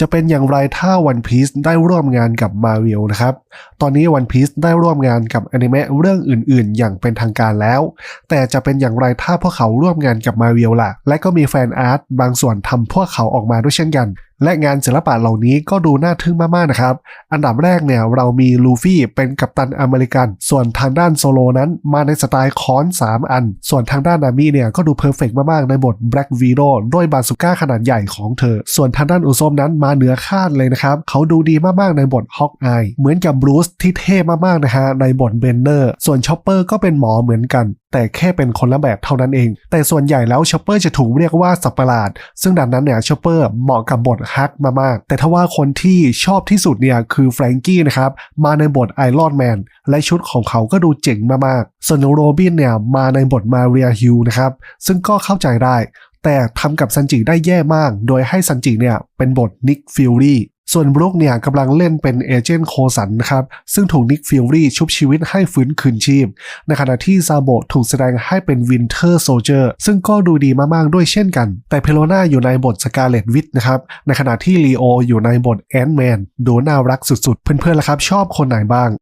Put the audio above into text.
จะเป็นอย่างไรถ้าวันพีซได้ร่วมงานกับมาวิลนะครับ ตอนนี้วันพีซได้ร่วมงานกับอนิเมะเรื่องอื่นๆ อย่างเป็นทางการแล้ว แต่จะเป็นอย่างไรถ้าพวกเขาร่วมงานกับมาวิลล่ะ และก็มีแฟนอาร์ตบางส่วนทำพวกเขาออกมาด้วยเช่นกัน และงานศิลปะเหล่านี้ก็ดูน่าทึ่งมากๆนะครับ อันดับแรกเนี่ยเรามีลูฟี่เป็นกัปตันอเมริกัน ส่วนทางด้านโซโลนั้นมาในสไตล์ค้อน 3 อัน ส่วนทางด้านนามิเนี่ยก็ดูเพอร์เฟกมากๆ ในบท Black Widow ด้วยบาสุก้าขนาดใหญ่ของเธอ ส่วนทางด้านอุซมนั้นมาเหนือคาดเลยนะครับ เขาดูดีมากๆในบทฮอกอายเหมือนกับบรูซที่เท่มากๆนะฮะในบทเบนเนอร์ ส่วนชอปเปอร์ก็เป็นหมอเหมือนกัน แต่แค่เป็นคนละแบบเท่านั้นเอง แต่ส่วนใหญ่แล้วชอปเปอร์จะถูกเรียกว่าสัตว์ประหลาด ซึ่งดังนั้นเนี่ยชอปเปอร์เหมาะกับบทฮักมากๆ แต่ถ้าว่าคนที่ชอบที่สุดเนี่ยคือแฟรงกี้นะครับมาในบทไอรอนแมนและชุดของเขาก็ดูเจ๋งมากๆ ส่วนโรบินเนี่ยมาในบทมาเรียฮิลนะครับซึ่งก็เข้าใจได้ แต่ทำกับซันจิได้แย่มาก โดยให้ซันจิเนี่ยเป็นบทนิกฟิลลี่ ส่วนบรุกเนี่ยกำลังเล่นเป็นเอเจนต์โคสันนะครับ ซึ่งถูกนิกฟิลลี่ชุบชีวิตให้ฟื้นคืนชีพ ในขณะที่ซาโบถูกแสดงให้เป็นวินเทอร์โซเจอร์ซึ่งก็ดูดีมากๆด้วยเช่นกัน แต่เพโลนาอยู่ในบทสกาเลตวิทนะครับ ในขณะที่ลีโออยู่ในบทแอนด์แมนดูน่ารักสุดๆ เพื่อนๆล่ะครับ ชอบคนไหนบ้าง